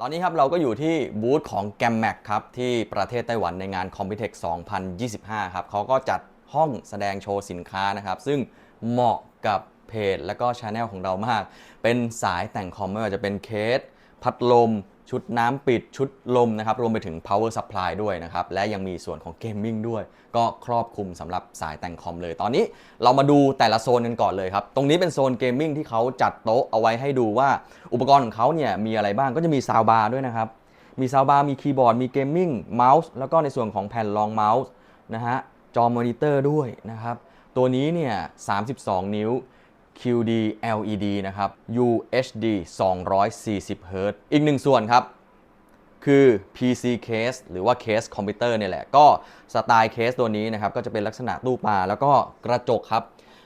ตอนนี้ครับเราก็อยู่ที่บูธของ g a m m a c ครับ ที่ประเทศไต้หวันในงาน Computex 2025 ครับเขาก็จัดห้องแสดงโชว์สินค้านะครับ ซึ่งเหมาะกับเพจและก็ช anel ของเรามาก เป็นสายแต่งคอมไม่ว่าจะเป็นเคส พัดลม ชุดน้ำปิดชุดลมนะครับ รวมไปถึง power supply ด้วยนะครับ และยังมีส่วนของเกมมิ่งด้วย ก็ครอบคลุมสำหรับสายแต่งคอมเลย ตอนนี้เรามาดูแต่ละโซนกันก่อนเลยครับ ตรงนี้เป็นโซนเกมมิ่งที่เขาจัดโต๊ะเอาไว้ให้ดูว่าอุปกรณ์ของเขาเนี่ยมีอะไรบ้างก็จะมีซาวบาร์ด้วยนะครับ มีซาวบาร์มีคีย์บอร์ดมีเกมมิ่งเมาส์แล้วก็ในส่วนของแผ่นรองเมาส์นะฮะจอมอนิเตอร์ด้วยนะครับตัวนี้เนี่ย32 นิ้ว QD LED นะครับ UHD 240 Hz อีกหนึ่งส่วนครับ คือ PC case หรือว่าเคสคอมพิวเตอร์เนี่ยแหละ ก็สไตล์เคสตัวนี้นะครับ ก็จะเป็นลักษณะตู้ปลาแล้วก็กระจกครับ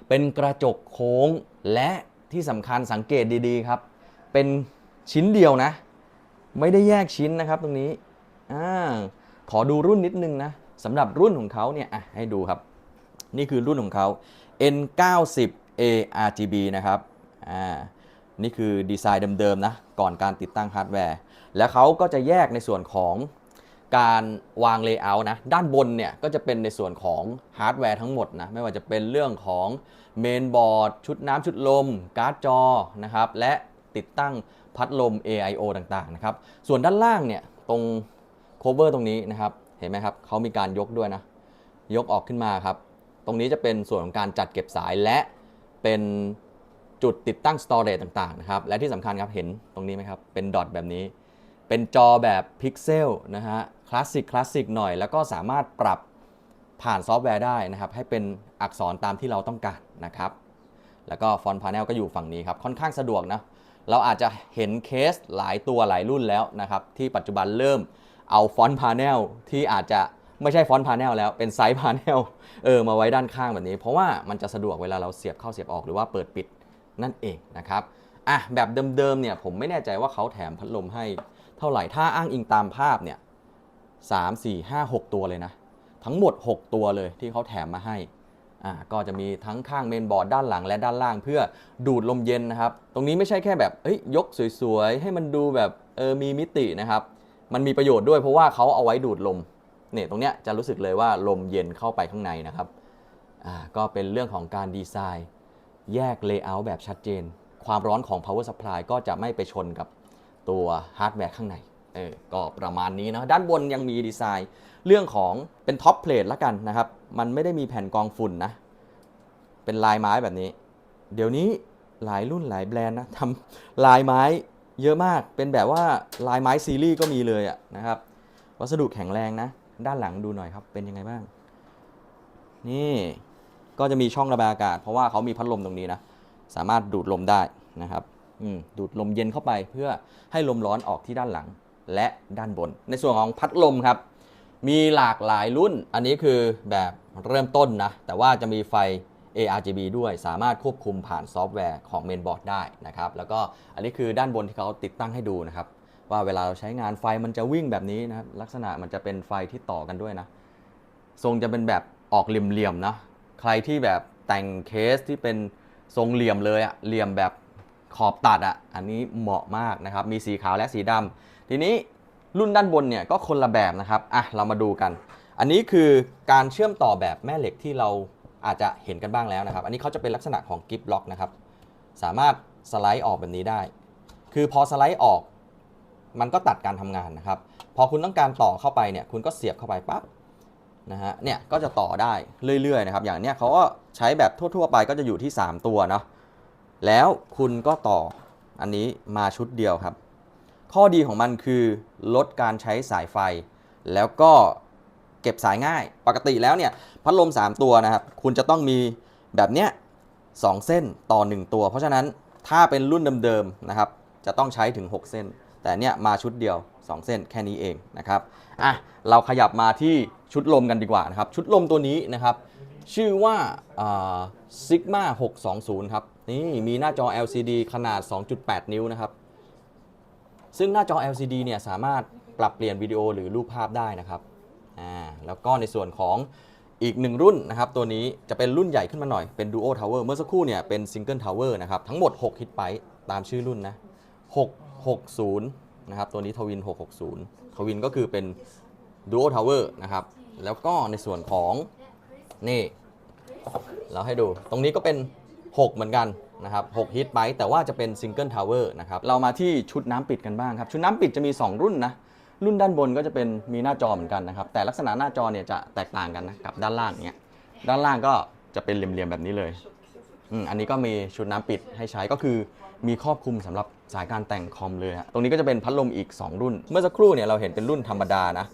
เป็นกระจกโค้งและที่สำคัญสังเกตดีๆครับ เป็นชิ้นเดียวนะ ไม่ได้แยกชิ้นนะครับตรงนี้อ่าขอดูรุ่นนิดนึงนะสำหรับรุ่นของเขาเนี่ยอะให้ดูครับ นี่คือรุ่นของเขา N90 a r g b นะครับอ่านี่คือดีไซน์เดิมๆนะก่อนการติดตั้งฮาร์ดแวร์ แล้วเขาก็จะแยกในส่วนของการวางเลเยอร์นะด้านบนเนี่ยก็จะเป็นในส่วนของฮาร์ดแวร์ทั้งหมดนะไม่ว่าจะเป็นเรื่องของเมนบอร์ดชุดน้ำชุดลม การ์ดจอนะครับและติดตั้งพัดลม AIO ต่างๆนะครับส่วนด้านล่างเนี่ยตรง cover ตรงนี้นะครับเห็นไหมครับเขามีการยกด้วยนะยกออกขึ้นมาครับตรงนี้จะเป็นส่วนของการจัดเก็บสายและ เป็นจุดติดตั้ง storage ต่างๆนะครับ และที่สำคัญครับเห็นตรงนี้ไหมครับ เป็นดอทแบบนี้ เป็นจอแบบพิกเซลนะฮะ คลาสสิกคลาสสิกหน่อย แล้วก็สามารถปรับผ่านซอฟต์แวร์ได้นะครับ ให้เป็นอักษรตามที่เราต้องการนะครับ แล้วก็ฟอนต์พาเนลก็อยู่ฝั่งนี้ครับ ค่อนข้างสะดวกนะ เราอาจจะเห็นเคสหลายตัวหลายรุ่นแล้วนะครับ ที่ปัจจุบันเริ่มเอาฟอนต์พาเนลที่อาจจะ ไม่ใช่ฟอนต์พาเนลแล้วเป็นไซส์พาเนลเออมาไว้ด้านข้างแบบนี้ เพราะว่ามันจะสะดวกเวลาเราเสียบเข้าเสียบออกหรือว่าเปิดปิดนั่นเองนะครับอะแบบเดิมๆเนี่ยผมไม่แน่ใจว่าเขาแถมพัดลมให้เท่าไหร่ถ้าอ้างอิงตามภาพเนี่ยสามสี่ห้าหกตัวเลยนะ ทั้งหมด 6 ตัวเลยที่เขาแถมมาให้อ่าก็จะมีทั้งข้างเมนบอร์ดด้านหลังและด้านล่างเพื่อดูดลมเย็นนะครับ ตรงนี้ไม่ใช่แค่แบบเอ้ยยกสวยๆ ให้มันดูแบบเออมีมิตินะครับ มันมีประโยชน์ด้วยเพราะว่าเขาเอาไว้ดูดลม เนี่ยตรงเนี้ยจะรู้สึกเลยว่าลมเย็นเข้าไปข้างในนะครับอ่าก็เป็นเรื่องของการดีไซน์ แยกเลเยอร์แบบชัดเจน ความร้อนของ power supply ก็จะไม่ไปชนกับตัวฮาร์ดแวร์ข้างในเออก็ประมาณนี้นะด้านบนยังมีดีไซน์ เรื่องของเป็นท็อปเพลทละกันนะครับ มันไม่ได้มีแผ่นกองฝุ่นนะ เป็นลายไม้แบบนี้ เดี๋ยวนี้หลายรุ่นหลายแบรนด์นะทำลายไม้เยอะมากเป็นแบบว่าลายไม้ซีรีส์ก็มีเลยอะนะครับ วัสดุแข็งแรงนะ ด้านหลังดูหน่อยครับ เป็นยังไงบ้าง นี่ก็จะมีช่องระบายอากาศ เพราะว่าเขามีพัดลมตรงนี้นะ สามารถดูดลมได้นะครับดูดลมเย็นเข้าไปเพื่อให้ลมร้อนออกที่ด้านหลังและด้านบน ในส่วนของพัดลมครับ มีหลากหลายรุ่น อันนี้คือแบบเริ่มต้นนะ แต่ว่าจะมีไฟ ARGB ด้วยสามารถควบคุมผ่านซอฟต์แวร์ของเมนบอร์ดได้นะครับ แล้วก็อันนี้คือด้านบนที่เขาติดตั้งให้ดูนะครับ ว่าเวลาเราใช้งานไฟมันจะวิ่งแบบนี้นะครับลักษณะมันจะเป็นไฟที่ต่อกันด้วยนะ ทรงจะเป็นแบบออกเหลี่ยมๆนะใครที่แบบแต่งเคสที่เป็นทรงเหลี่ยมเลยอะเหลี่ยมแบบขอบตัดอะอันนี้เหมาะมากนะครับ มีสีขาวและสีดำทีนี้รุ่นด้านบนเนี่ยก็คนละแบบนะครับอะเรามาดูกัน อันนี้คือการเชื่อมต่อแบบแม่เหล็กที่เราอาจจะเห็นกันบ้างแล้วนะครับ อันนี้เขาจะเป็นลักษณะของกิฟต์ล็อกนะครับ สามารถสไลด์ออกแบบนี้ได้ คือพอสไลด์ออก มันก็ตัดการทำงานนะครับ พอคุณต้องการต่อเข้าไปเนี่ยคุณก็เสียบเข้าไปปั๊บนะฮะเนี่ยก็จะต่อได้เรื่อยๆนะครับ อย่างเนี้ยเขาก็ใช้แบบทั่วๆไปก็จะอยู่ที่ 3 ตัวเนาะแล้วคุณก็ต่ออันนี้มาชุดเดียวครับ ข้อดีของมันคือลดการใช้สายไฟ แล้วก็เก็บสายง่าย ปกติแล้วเนี่ยพัดลม 3 ตัวนะครับ คุณจะต้องมีแบบเนี้ยสองเส้นต่อ 1 ตัว เพราะฉะนั้นถ้าเป็นรุ่นเดิมๆนะครับ จะต้องใช้ถึง 6 เส้น แต่เนี่ยมาชุดเดียว 2 เส้นแค่นี้เองนะครับอะเราขยับมาที่ชุดลมกันดีกว่านะครับ ชุดลมตัวนี้นะครับ ชื่อว่าซิกมา620 ครับ นี่มีหน้าจอ LCD ขนาด 2.8 นิ้วนะครับ ซึ่งหน้าจอ LCD เนี่ยสามารถปรับเปลี่ยนวิดีโอหรือรูปภาพได้นะครับอ่าแล้วก็ในส่วนของอีกหนึ่งรุ่นนะครับ ตัวนี้จะเป็นรุ่นใหญ่ขึ้นมาหน่อยเป็น Duo Tower เมื่อสักครู่เนี่ยเป็น Single Tower นะครับ ทั้งหมด 6 ฮิตไปตามชื่อรุ่นนะ 660 นะครับ ตัวนี้ทวิน 660 ทวินก็คือเป็น Duo Tower นะครับ แล้วก็ในส่วนของนี่เราให้ดู ตรงนี้ก็เป็น 6 เหมือนกันนะครับ6 Hit Bike แต่ว่าจะเป็น Single Tower นะครับ เรามาที่ชุดน้ำปิดกันบ้างครับ ชุดน้ำปิดจะมี 2 รุ่นนะ รุ่นด้านบนก็จะเป็นมีหน้าจอเหมือนกันนะครับ แต่ลักษณะหน้าจอเนี่ยจะแตกต่างกันนะกับด้านล่างเนี่ยด้านล่างก็จะเป็นเหลี่ยมๆแบบนี้เลยอืมอันนี้ก็มีชุดน้ำปิดให้ใช้ก็คือ มีครอบคลุมสำหรับสายการแต่งคอมเลยฮะตรงนี้ก็จะเป็นพัดลมอีก 2 รุ่น เมื่อสักครู่เนี่ยเราเห็นเป็นรุ่นธรรมดานะ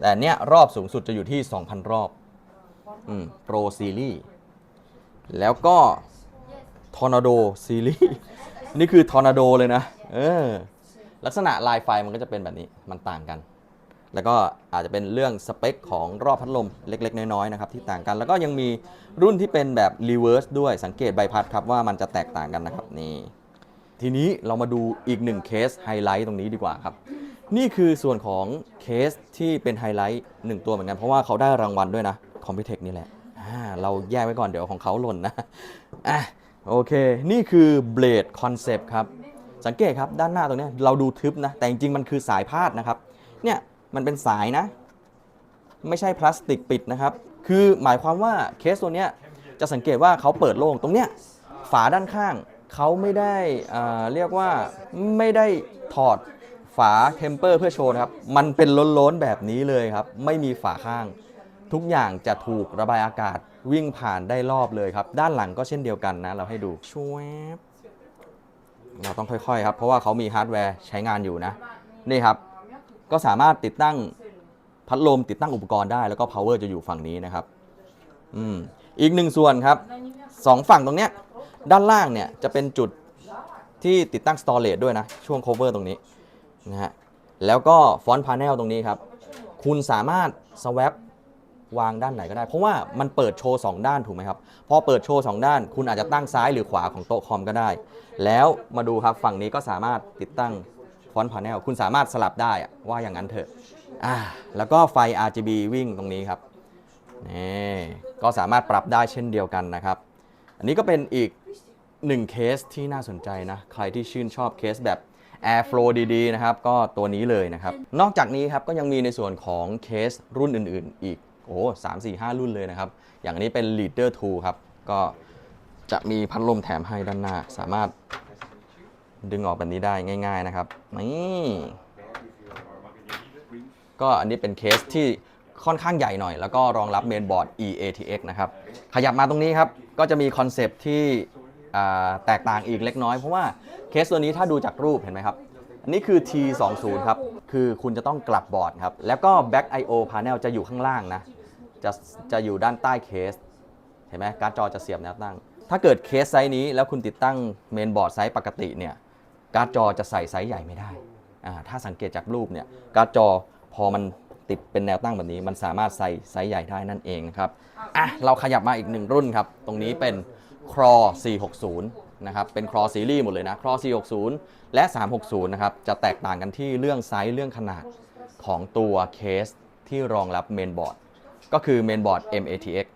แต่เนี้ยรอบสูงสุดจะอยู่ที่ 2,000 รอบอืมโปรซีรีส์แล้วก็ทอร์นาโดซีรีส์นี่คือทอร์นาโดเลยนะเออลักษณะลายไฟมันก็จะเป็นแบบนี้มันต่างกัน แล้วก็อาจจะเป็นเรื่องสเปคของรอบพัดลมเล็ก ๆ น้อยๆนะครับที่ต่างกัน แล้วก็ยังมีรุ่นที่เป็นแบบรีเวิร์สด้วยสังเกตใบพัดครับว่ามันจะแตกต่างกันนะครับนี่ ทีนี้เรามาดูอีกหนึ่งเคสไฮไลท์ตรงนี้ดีกว่าครับ นี่คือส่วนของเคสที่เป็นไฮไลท์หนึ่งตัวเหมือนกัน เพราะว่าเขาได้รางวัลด้วยนะคอมพิวเทคนี่แหละเราแยกไว้ก่อนเดี๋ยวของเขาหล่นนะอะโอเค นี่คือ Blade Concept ครับ สังเกตครับด้านหน้าตรงนี้เราดูทึบนะ แต่จริงๆ มันคือสายพาดนะครับ เนี่ยมันเป็นสายนะ ไม่ใช่พลาสติกปิดนะครับ คือหมายความว่าเคสตัวเนี้ยจะสังเกตว่าเขาเปิดโล่งตรงเนี้ยฝาด้านข้าง เขาไม่ได้เรียกว่าไม่ได้ถอดฝาเทมเปอร์เพื่อโชว์นะครับ มันเป็นล้นๆแบบนี้เลยครับ ไม่มีฝาข้าง ทุกอย่างจะถูกระบายอากาศวิ่งผ่านได้รอบเลยครับ ด้านหลังก็เช่นเดียวกันนะ เราให้ดูชวบเราต้องค่อยๆครับ เพราะว่าเขามีฮาร์ดแวร์ใช้งานอยู่นะ นี่ครับ ก็สามารถติดตั้งพัดลมติดตั้งอุปกรณ์ได้แล้วก็ power จะอยู่ฝั่งนี้นะครับ อืม อีกหนึ่งส่วนครับสองฝั่งตรงเนี้ย ด้านล่างเนี่ยจะเป็นจุดที่ติดตั้ง storage ด้วยนะ ช่วง cover ตรงนี้นะฮะแล้วก็ฟอนต์พา n นลตรงนี้ครับ คุณสามารถ swap วางด้านไหนก็ได้ เพราะว่ามันเปิดโชว์2ด้านถูกไหมครับ พอเปิดโชว์2ด้าน คุณอาจจะตั้งซ้ายหรือขวาของโต๊ะคอมก็ได้ แล้วมาดูครับฝั่งนี้ก็สามารถติดตั้งฟอนต์พา n นลคุณสามารถสลับได้อะว่าอย่างนั้นเถอะอ่าแล้วก็ไฟ RGB วิ่งตรงนี้ครับนี่ก็สามารถปรับได้เช่นเดียวกันนะครับ อันนี้ก็เป็นอีกหนึ่งเคสที่น่าสนใจนะ ใครที่ชื่นชอบเคสแบบ Airflow ดีๆ นะครับ ก็ตัวนี้เลยนะครับ นอกจากนี้ครับ ก็ยังมีในส่วนของเคสรุ่นอื่นๆ อีก โอ้สามสี่ห้ารุ่นเลยนะครับ อย่างนนี้เป็น Leader 2 ครับ ก็จะมีพัดลมแถมให้ด้านหน้า สามารถดึงออกแบบนี้ได้ง่าย ๆ นะครับ นี่ก็อันนี้เป็นเคสที่ค่อนข้างใหญ่หน่อย แล้วก็รองรับเมนบอร์ด EATX นะครับ ขยับมาตรงนี้ครับ ก็จะมีคอนเซปต์ที่แตกต่างอีกเล็กน้อย เพราะว่าเคสตัวนี้ถ้าดูจากรูปเห็นไหมครับ อันนี้คือ T20 ครับ คือคุณจะต้องกลับบอร์ดครับ แล้วก็ Back I/O Panel จะอยู่ข้างล่างนะ จะจะอยู่ด้านใต้เคส เห็นไหมการ์ดจอจะเสียบแนวตั้ง ถ้าเกิดเคสไซส์นี้แล้วคุณติดตั้งเมนบอร์ดไซส์ปกติเนี่ยการ์ดจอจะใส่ไซส์ใหญ่ไม่ได้อ่าถ้าสังเกตจากรูปเนี่ยการ์ดจอพอมัน ติดเป็นแนวตั้งแบบนี้มันสามารถใส่ไซส์ใหญ่ได้นั่นเองนะครับอะเราขยับมาอีกหนึ่งรุ่นครับ ตรงนี้เป็น Craw 460 นะครับ เป็น Craw ซีรีส์หมดเลยนะ Craw 460 และ 360 นะครับ จะแตกต่างกันที่เรื่องไซส์เรื่องขนาดของตัวเคสที่รองรับเมนบอร์ดก็คือเมนบอร์ด MATX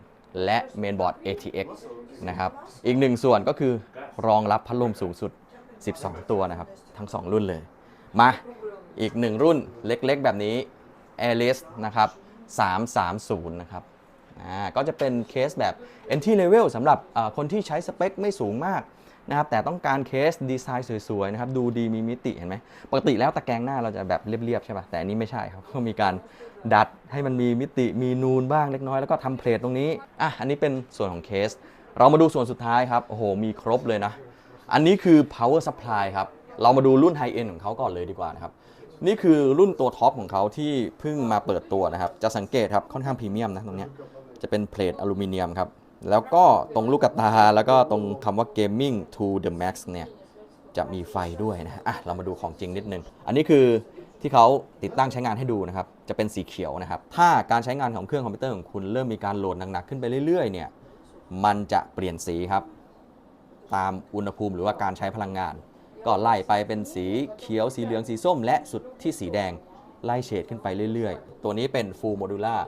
และเมนบอร์ด ATX นะครับ อีกหนึ่งส่วนก็คือรองรับพัดลมสูงสุด 12 ตัวนะครับ ทั้ง 2 รุ่นเลย มาอีกหนึ่งรุ่นเล็กๆ แบบนี้ Alice นะครับ330 นะครับอ่าก็จะเป็นเคสแบบ entry level สำหรับคนที่ใช้สเปคไม่สูงมากนะครับแต่ต้องการเคสดีไซน์สวยๆนะครับดูดีมีมิติเห็นไหมปกติแล้วตะแกรงหน้าเราจะแบบเรียบๆใช่ป่ะแต่อันนี้ไม่ใช่ครับก็มีการดัดให้มันมีมิติมีนูนบ้างเล็กน้อยแล้วก็ทำเพลทตรงนี้อะอันนี้เป็นส่วนของเคส เรามาดูส่วนสุดท้ายครับโอ้โหมีครบเลยนะ อันนี้คือ power supply ครับ เรามาดูรุ่น high end ของเขาก่อนเลยดีกว่านะครับ นี่คือรุ่นตัวท็อปของเขาที่เพิ่งมาเปิดตัวนะครับ จะสังเกตครับค่อนข้างพรีเมียมนะตรงเนี้ยจะเป็นเพลทอลูมิเนียมครับ แล้วก็ตรงลูกตาแล้วก็ตรงคำว่า gaming to the max เนี่ยจะมีไฟด้วยนะอะเรามาดูของจริงนิดนึง อันนี้คือที่เขาติดตั้งใช้งานให้ดูนะครับ จะเป็นสีเขียวนะครับ ถ้าการใช้งานของเครื่องคอมพิวเตอร์ของคุณเริ่มมีการโหลดหนักๆขึ้นไปเรื่อยๆเนี่ยมันจะเปลี่ยนสีครับ ตามอุณหภูมิหรือว่าการใช้พลังงาน ก็ไล่ไปเป็นสีเขียวสีเหลืองสีส้ม และสุดที่สีแดงไล่เฉดขึ้นไปเรื่อยๆ ตัวนี้เป็น Full Modular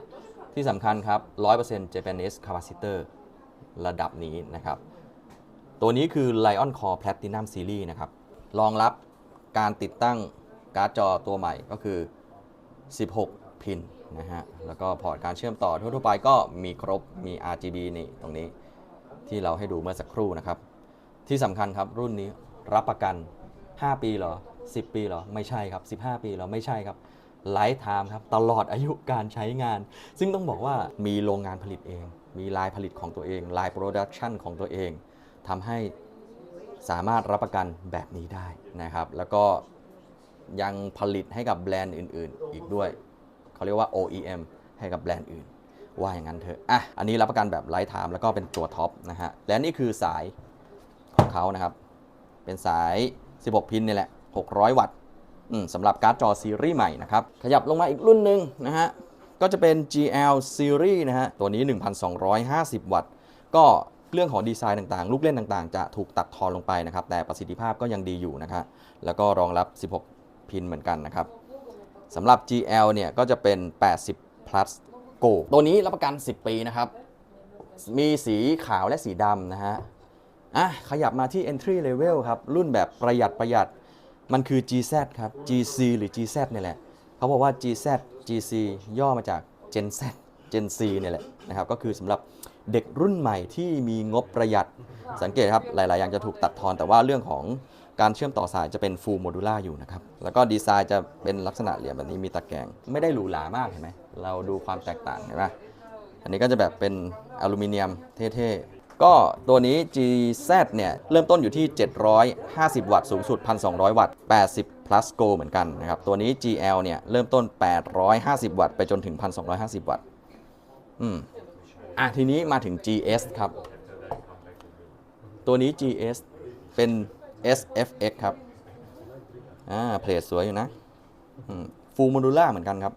ที่สำคัญครับ 100% Japanese Capacitor ระดับนี้นะครับ ตัวนี้คือ Lion Core Platinum Series นะครับ รองรับการติดตั้งการ์ดจอตัวใหม่ก็คือ 16 พินนะฮะ แล้วก็พอร์ตการเชื่อมต่อทั่วๆไปก็มีครบ มี RGB นี่ตรงนี้ที่เราให้ดูเมื่อสักครู่นะครับ ที่สำคัญครับรุ่นนี้ รับประกัน 5 ปีเหรอ 10 ปีเหรอ ไม่ใช่ครับ 15 ปีเหรอ ไม่ใช่ครับไลฟ์ไทม์ครับตลอดอายุการใช้งาน ซึ่งต้องบอกว่ามีโรงงานผลิตเอง มีลายผลิตของตัวเองลายโปรดักชันของตัวเองทำให้สามารถรับประกันแบบนี้ได้นะครับ แล้วก็ยังผลิตให้กับแบรนด์อื่น ๆ อีกด้วย เขาเรียกว่า OEM ให้กับแบรนด์อื่น ว่าอย่างนั้นเถอะอะอันนี้รับประกันแบบไลฟ์ไทม์แล้วก็เป็นตัวท็อปนะฮะและนี่คือสายของเขานะครับ เป็นสาย 16 พินนี่แหละ 600 วัตต์อืมสำหรับการ์ดจอซีรีส์ใหม่นะครับ ขยับลงมาอีกรุ่นหนึ่งนะฮะ ก็จะเป็น GL Series นะฮะ ตัวนี้ 1,250 วัตต์ ก็เรื่องของดีไซน์ต่างๆ ลูกเล่นต่างๆ จะถูกตัดทอนลงไปนะครับ แต่ประสิทธิภาพก็ยังดีอยู่นะครับ แล้วก็รองรับ 16 พินเหมือนกันนะครับสำหรับ GL เนี่ยก็จะเป็น 80 plus Go ตัวนี้รับประกัน 10 ปีนะครับ มีสีขาวและสีดำนะฮะ อะขยับมาที่ entry level ครับ รุ่นแบบประหยัดประหยัดมันคือ GZ ครับ GC หรือ GZ เนี่ยแหละเขาบอกว่า GZ GC ย่อมาจาก Gen Z Gen C เนี่ยแหละนะครับก็คือสำหรับเด็กรุ่นใหม่ที่มีงบประหยัดสังเกตครับ หลาย ๆ อย่างจะถูกตัดทอน แต่ว่าเรื่องของการเชื่อมต่อสายจะเป็น full modular อยู่นะครับ แล้วก็ดีไซน์จะเป็นลักษณะเหลี่ยมแบบนี้มีตะแกรงไม่ได้หรูหรามากเห็นไหมเราดูความแตกต่างเห็นไหมอันนี้ก็จะแบบเป็นอลูมิเนียมเท่ ๆ ก็ตัวนี้ GZ เนี่ยเริ่มต้นอยู่ที่ 750 วัตต์สูงสุด 1,200 วัตต์ 80 plus go เหมือนกันนะครับ ตัวนี้ GL เนี่ยเริ่มต้น 850 วัตต์ไปจนถึง 1,250 วัตต์ อืม อะทีนี้มาถึง GS ครับ ตัวนี้ GS เป็น SFX ครับ อ่า เพลทสวยอยู่นะฟูลโมดูล่าเหมือนกันครับ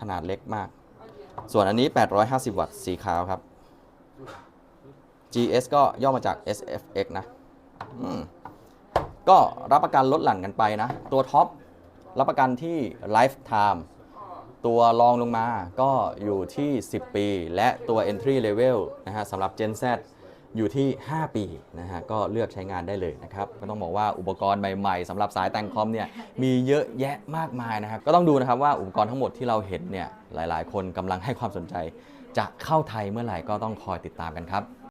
ขนาดเล็กมาก ส่วนอันนี้ 850 วัตต์ สีขาวครับ GS ก็ย่อมาจาก SFX นะก็รับประกันลดหลั่นกันไปนะ ตัวท็อปรับประกันที่ Lifetime ตัวรองลงมาก็อยู่ที่ 10 ปี และตัว Entry Level นะฮะสำหรับ Gen Z อยู่ที่ 5 ปีนะฮะก็เลือกใช้งานได้เลยนะครับก็ต้องบอกว่าอุปกรณ์ใหม่ๆสำหรับสายแต่งคอมเนี่ยมีเยอะแยะมากมายนะครับก็ต้องดูนะครับว่าอุปกรณ์ทั้งหมดที่เราเห็นเนี่ยหลายๆ คนกำลังให้ความสนใจ จะเข้าไทยเมื่อไหร่ก็ต้องคอยติดตามกันครับ